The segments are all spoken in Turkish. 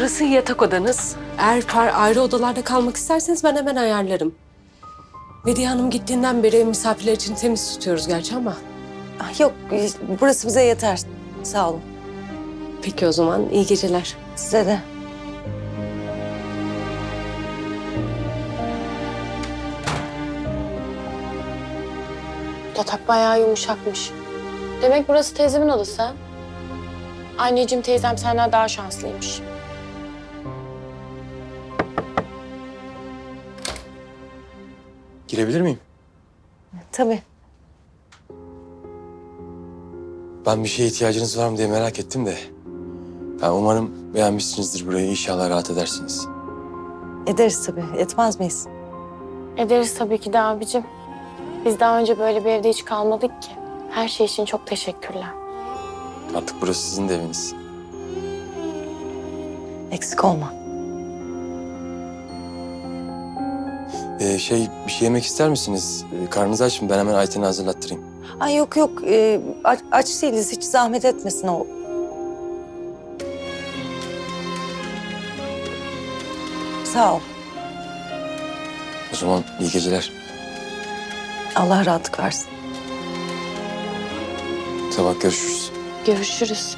Burası yatak odanız. Eğer par- ayrı odalarda kalmak isterseniz ben hemen ayarlarım. Vediye Hanım gittiğinden beri misafirler için temiz tutuyoruz gerçi ama. Ah, Yok, burası bize yeter. Sağ olun. Peki o zaman iyi geceler. Size de. Yatak bayağı yumuşakmış. Demek burası teyzemin odası ha? Anneciğim teyzem senden daha şanslıymış. Girebilir miyim? Tabii. Ben bir şeye ihtiyacınız var mı diye merak ettim de. Ben umarım beğenmişsinizdir burayı. İnşallah rahat edersiniz. Ederiz tabii. Etmez miyiz? Ederiz tabii ki de abicim. Biz daha önce böyle bir evde hiç kalmadık ki. Her şey için çok teşekkürler. Artık burası sizin de eviniz. Eksik olma. Ee, şey bir şey yemek ister misiniz? Ee, karnınız aç mı? Ben hemen Ayten'i hazırlattırayım. Ay yok yok. Ee, aç, aç değiliz. Hiç zahmet etmesin o. Sağ ol. O zaman iyi geceler. Allah rahatlık versin. Sabah görüşürüz. Görüşürüz.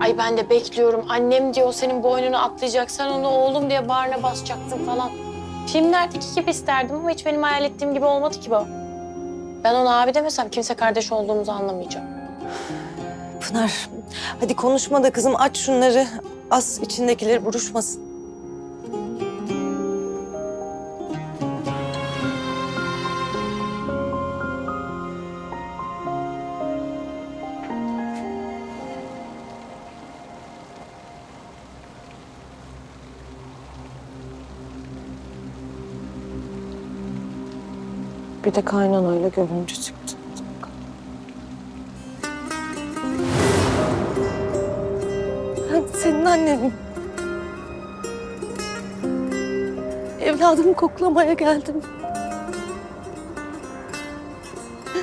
Ay ben de bekliyorum. Annem diyor senin boynunu atlayacak. Sen onu oğlum diye bağrına basacaksın falan. Filmlerdeki gibi isterdim ama hiç benim hayal ettiğim gibi olmadı ki bu. Ben ona abi demesem kimse kardeş olduğumuzu anlamayacak. Pınar, hadi konuşma da kızım aç şunları. Az içindekileri buruşmasın. Bir de kaynanayla görüntü çıktı. Ben senin annenim. Evladımı koklamaya geldim.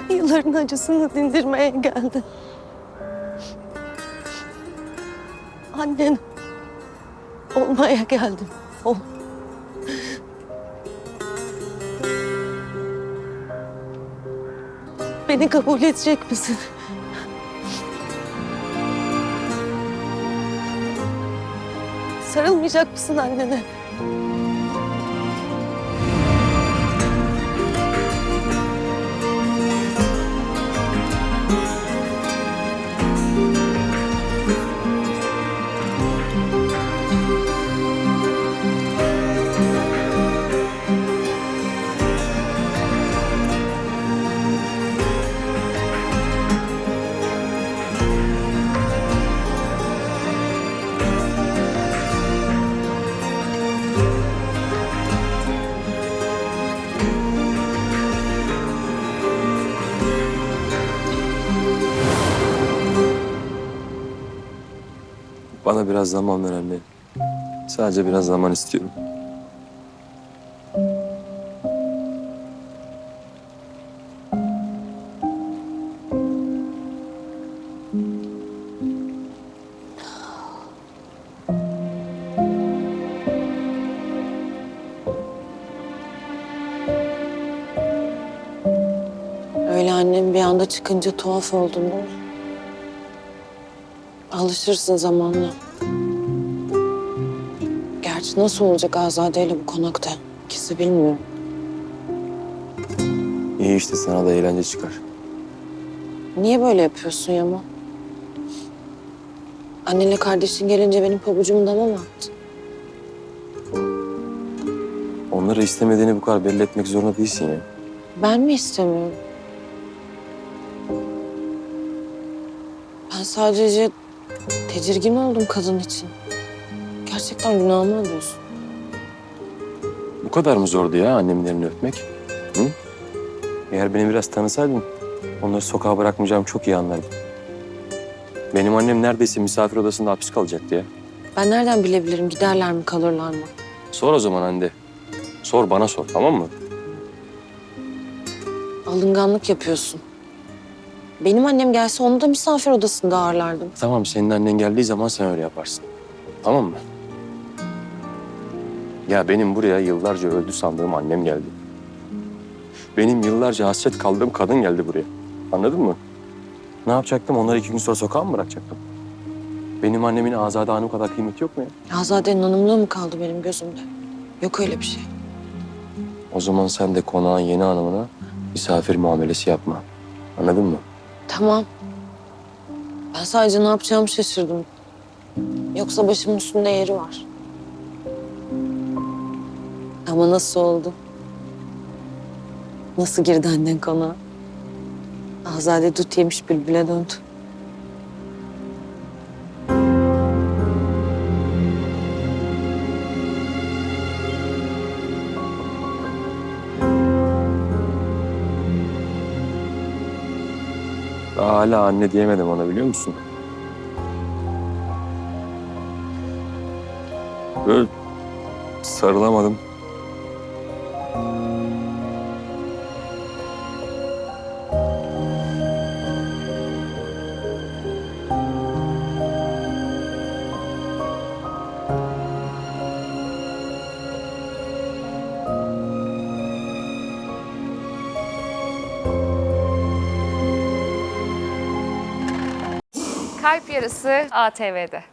Yılların acısını dindirmeye geldim. Annen olmaya geldim. Ol. Beni kabul edecek misin? Sarılmayacak mısın annene? Bana biraz zaman ver anne. Sadece biraz zaman istiyorum. Öyle annem bir anda çıkınca tuhaf oldum değil mi? Alışırsın zamanla. Gerçi nasıl olacak Azade ile bu konakta? İkisi bilmiyor. İyi işte sana da eğlence çıkar. Niye böyle yapıyorsun Yaman? Annenle kardeşin gelince benim pabucumu dama mı attın? Onları istemediğini bu kadar belli etmek zorunda değilsin ya. Ben mi istemiyorum? Sadece tedirgin oldum kadın için. Gerçekten günahımı alıyorsun. Bu kadar mı zordu ya annemin elini öpmek? Hı? Eğer beni biraz tanısaydın onları sokağa bırakmayacağım çok iyi anlardım. Benim annem neredeyse misafir odasında hapis kalacaktı ya. Ben nereden bilebilirim giderler mi kalırlar mı? Sor o zaman anne. Sor bana sor tamam mı? Alınganlık yapıyorsun. Benim annem gelse onu da misafir odasında ağırlardım. Tamam senin annen geldiği zaman sen öyle yaparsın. Tamam mı? Ya benim buraya yıllarca öldü sandığım annem geldi. Benim yıllarca hasret kaldığım kadın geldi buraya. Anladın mı? Ne yapacaktım? Onları iki gün sonra sokağa mı bırakacaktım? Benim annemin Azade Hanım kadar kıymeti yok mu ya? Azade'nin hanımlığı mı kaldı benim gözümde? Yok öyle bir şey. O zaman sen de konağın yeni hanımına misafir muamelesi yapma. Anladın mı? Tamam. Ben sadece ne yapacağımı şaşırdım. Yoksa başımın üstünde yeri var. Ama nasıl oldu? Nasıl girdi annen konağa? Azade dut yemiş bülbüle döndü. Daha hala anne diyemedim ona biliyor musun? Böyle sarılamadım. Kalp Yarısı ATV'de.